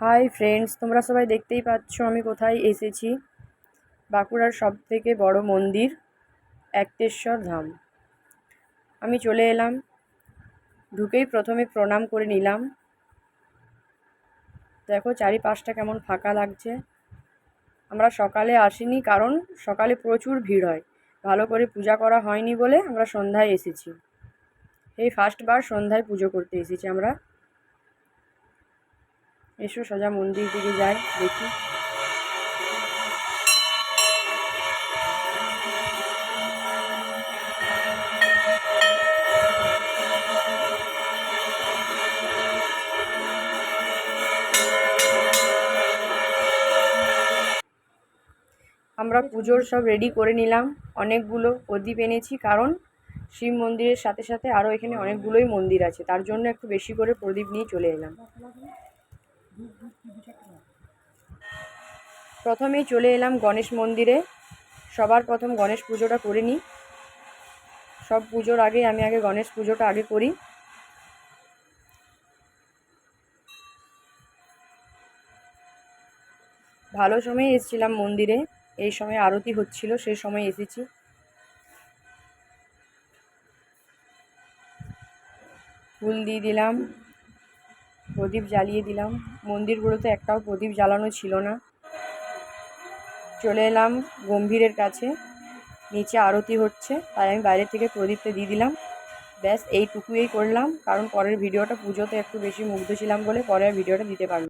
Hi friends তোমরা সবাই দেখতেই পাচ্ছ আমি কোথায় এসেছি? বাঁকুড়ার সব থেকে বড় মন্দির, একতেশ্বর ধাম। আমি চলে এলাম, ঢুকেই প্রথমে প্রণাম করে নিলাম। দেখো চারিপাশটা কেমন ফাঁকা লাগছে। আমরা সকালে আসিনি কারণ সকালে প্রচুর ভিড় হয়। ভালো করে পূজা করা হয়নি বলে আমরা সন্ধ্যায় এসেছি। এই ফার্স্টবার সন্ধ্যায় পুজো করতে এসেছি আমরা। এসো সোজা মন্দির দিকে যাই, দেখি। আমরা পুজোর সব রেডি করে নিলাম। অনেকগুলো প্রদীপ এনেছি, কারণ শিব মন্দিরের সাথে সাথে আরও এখানে অনেকগুলোই মন্দির আছে। তার জন্য একটু বেশি করে প্রদীপ নিয়ে চলে এলাম। প্রথমেই চলে এলাম গণেশ মন্দিরে। সবার প্রথম গণেশ পুজোটা করে নিই। সব পুজোর আগে আমি আগে গণেশ পুজোটা আগে করি। ভালো সময়ে এসেছিলাম মন্দিরে। এই সময় আরতি হচ্ছিল, সেই সময় এসেছি। ফুল দিয়ে দিলাম। প্রদীপ জ্বালিয়ে দিলাম। মন্দিরগুলোতে একটাও প্রদীপ জ্বালানো ছিল না। চলে এলাম গম্ভীরের কাছে। নিচে আরতি হচ্ছে, তাই আমি বাইরে থেকে প্রদীপটা দিয়ে দিলাম। ব্যাস, এইটুকুই করলাম, কারণ পরের ভিডিওটা পুজোতে একটু বেশি মুগ্ধ ছিলাম বলে পরের ভিডিওটা দিতে পারলাম